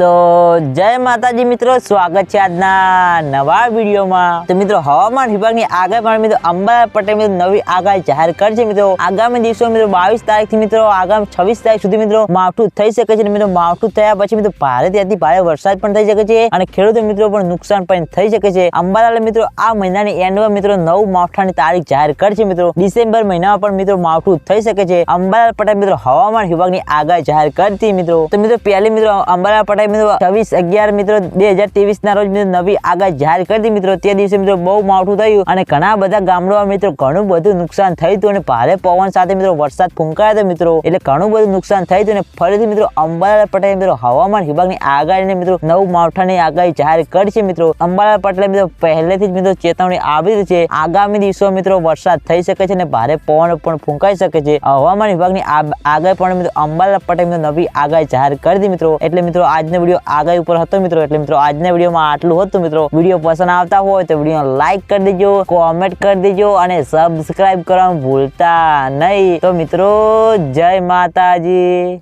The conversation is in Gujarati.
તો જય માતાજી મિત્રો, સ્વાગત છે આજના નવા વિડીયોમાં. તો મિત્રો, હવામાન વિભાગની આગાહી મિત્રો, અંબાલાલ પટેલ મિત્રો નવી આગાહી જાહેર કરશે મિત્રો. આગામી દિવસો મિત્રો, બાવીસ તારીખથી મિત્રો, આગામી છવ્વીસ તારીખ સુધી મિત્રો, માવઠું થઈ શકે છે મિત્રો, માવઠું થયા પછી મિત્રો, ભારે ત્યાંથી ભારે વરસાદ પણ થઈ શકે છે અને ખેડૂતો મિત્રો પણ નુકસાન પણ થઈ શકે છે. અંબાલાલ મિત્રો, આ મહિનાની એન્ડમાં મિત્રો, નવ માવઠાની તારીખ જાહેર કરશે મિત્રો. ડિસેમ્બર મહિનામાં પણ મિત્રો, માવઠું થઈ શકે છે. અંબાલાલ પટેલ મિત્રો, હવામાન વિભાગની આગાહી જાહેર કરતી મિત્રો. તો મિત્રો, પહેલી મિત્રો, અંબાલાલ પટેલ મિત્રો. છવ્વીસ અગિયાર મિત્રો બે ના રોજ મિત્રો નવી આગાહી જાહેર કરી મિત્રો. તે દિવસે મિત્રો બહુ માવઠું થયું અને ઘણા બધા ગામડામાં મિત્રો ઘણું બધું નુકસાન થયું હતું અને ભારે પવન સાથે મિત્રો વરસાદ ફૂંકાયો મિત્રો. એટલે ઘણું બધું નુકસાન થયું હતું અને ફરીથી મિત્રો અંબાલાલ પટેલ મિત્રો હવામાન વિભાગની આગાહીને મિત્રો નવ માવઠાની આગાહી જાહેર કરી છે મિત્રો. અંબાલાલ પટેલે મિત્રો પહેલેથી જ મિત્રો ચેતવણી આપી છે. આગામી દિવસો મિત્રો વરસાદ થઈ શકે છે અને ભારે પવન પણ ફૂંકાઈ શકે છે. હવામાન વિભાગની આગાહી પણ મિત્રો અંબાલાલ પટેલ નવી આગાહી જાહેર કરી દીધી મિત્રો. એટલે મિત્રો આજનો વીડિયો આગાહી ઉપર હતો મિત્રો, એટલે મિત્રો આજના વિડીયોમાં આટલું હતું. મિત્રો વીડિયો પસંદ આવતા હોય તો વીડિયો લાઈક કરી દેજો કોમેન્ટ કરી દેજો અને સબસ્ક્રાઇબ કરવાનું ભૂલતા નહીં. તો મિત્રો, જય માતાજી.